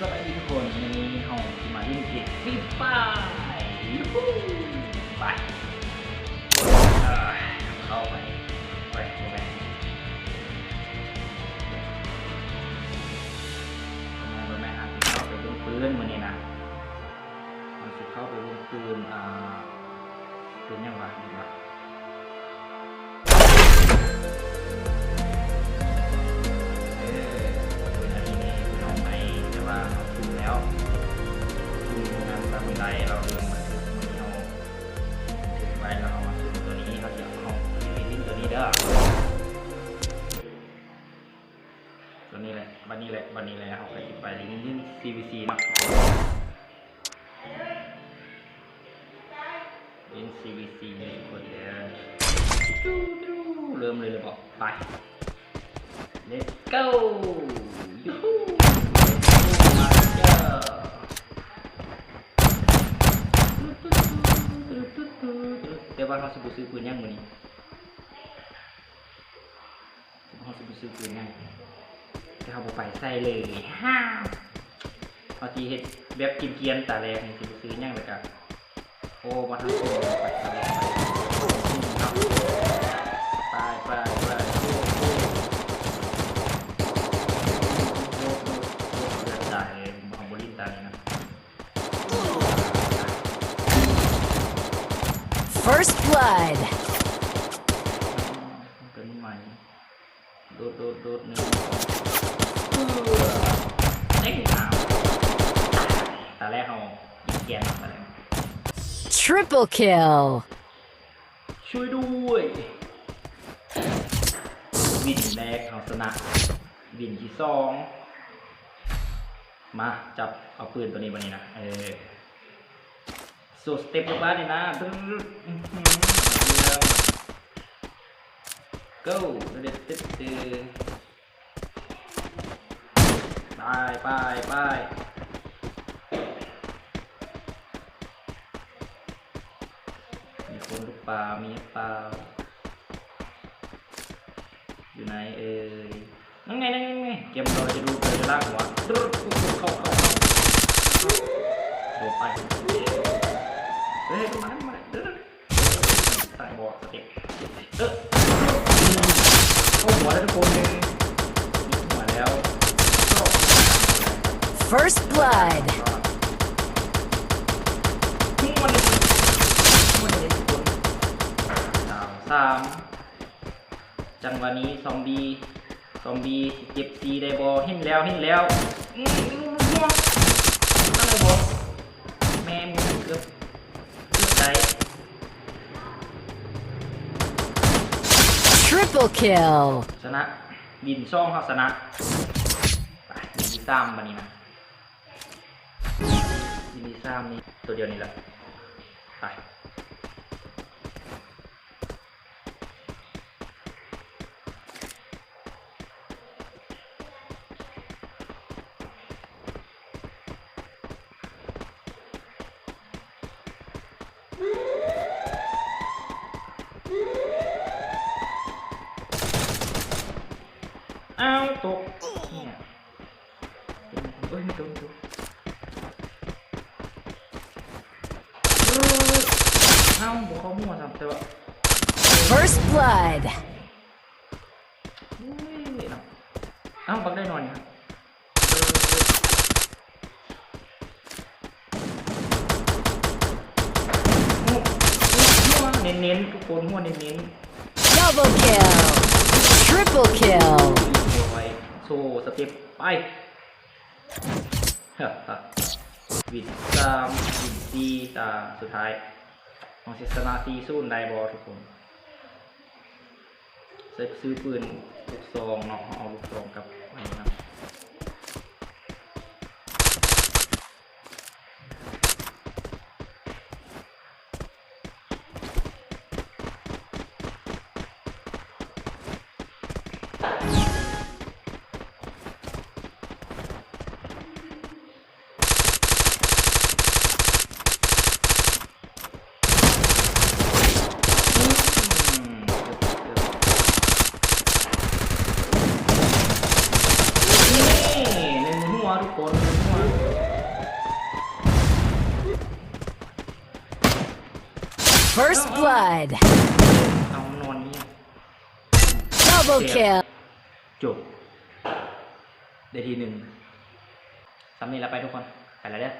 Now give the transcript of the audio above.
สวัสดีทุกคนวันนี้เราจะมาเล่นเกมฟรีไฟยูฮูไปเข้าไปไปไปทำไมเราไม่อาจจะเข้าไปบนปืนมันนี่นะมันจะเข้าไปบนปืนอ่าปืนยังวะนี่วะ งานตามไลเราเริ่มาตัวนี้เราถึงไปเราเอามาซื้อตัวนี้เขาจะเอาที่ลิ้นตัวนี้เด้อตัวนี้แหละวันนี้แหละวันนี้แหละเขาไปไปลิ้นลิ้น CVC เนาะลิ้น CVC เลยคนเดียวดูดูเริ่มเลยเลยบอกไป Let's go! Yuhu! Master! แต่ว่าสิบุซื้อปืนย่างมือนี้เขาสิบุซื้อปืนยังแต่เขาไปใส่เลยฮ่าเอาทีเห็ดแบบกินเกียนๆตาแรงสิบุซื้อย่างเลยกะโอ้มาทำตัวไปตาแรกไปไปไปไปโอ้โอ้โอ้โอ้โอ้เลือดตายเลยของบรินตายเลยนะ First blood. เป็นใหม่โดดโดดโดดหนึ่งเด้งขาวตาแรกเขายิงแกนมาแล้ว Triple kill. ช่วยด้วยวินแรกเขาชนะวินที่สองมาจับเอาปืนตัวนี้วันนี้นะเออ สูตรสเต็ปลงมาเนี่นะบึ้งอื้อหือเยี่ยม go เด็ดเด็ดเด็ดไปไปไปมีคนหรือเปล่ามีเปล่าอยู่ไหนเอ่ยนั่งไงนั่งไงเกมเราจะดูเจอจะลากหัวเข้าเข้าเข้าโดดไป เฮ้ยมามาเด้อใส่บอสเต็ปเออเข้าหัวแล้วทุกคนเลยมีหัวแล้ว First blood. หัวเลยหัวเลยทุกคนสามสามจังหวะนี้ซอมบี้ซอมบี้เจ็บซีได้บอเห็นแล้วเห็นแล้วอืมอะไรบอแม่มึงเกือบ Triple kill. ชนะบินช่องเขาชนะไปยินดีซ้ำวันนี้นะยินดีซ้ำนี่ตัวเดียวนี่แหละไป อ้าวตกเนี่ยเอ้ยไม่โดนโดนเอ้ยอ้าวบอกเขามั่วสับแต่ว่า First blood. เฮ้ยเนาะอ้าวบักได้นอนครับ เน้นๆทุกคนหัวเน้นๆ Double kill. Triple kill. โอ้ยโซ่สเต็ปไปฮะฮะวิดสามวิดสี่ตาสุดท้ายของเซสนาซีสู้ไดบอทุกคนเซ็ซื้อปืนลูกซองเนาะเอาลูกซองกับอันนี้นะ ทุกคนเอานอนเนี่ย double kill จบได้ทีหนึ่งสำเร็จแล้วไปทุกคน ไปแล้วเนี่ย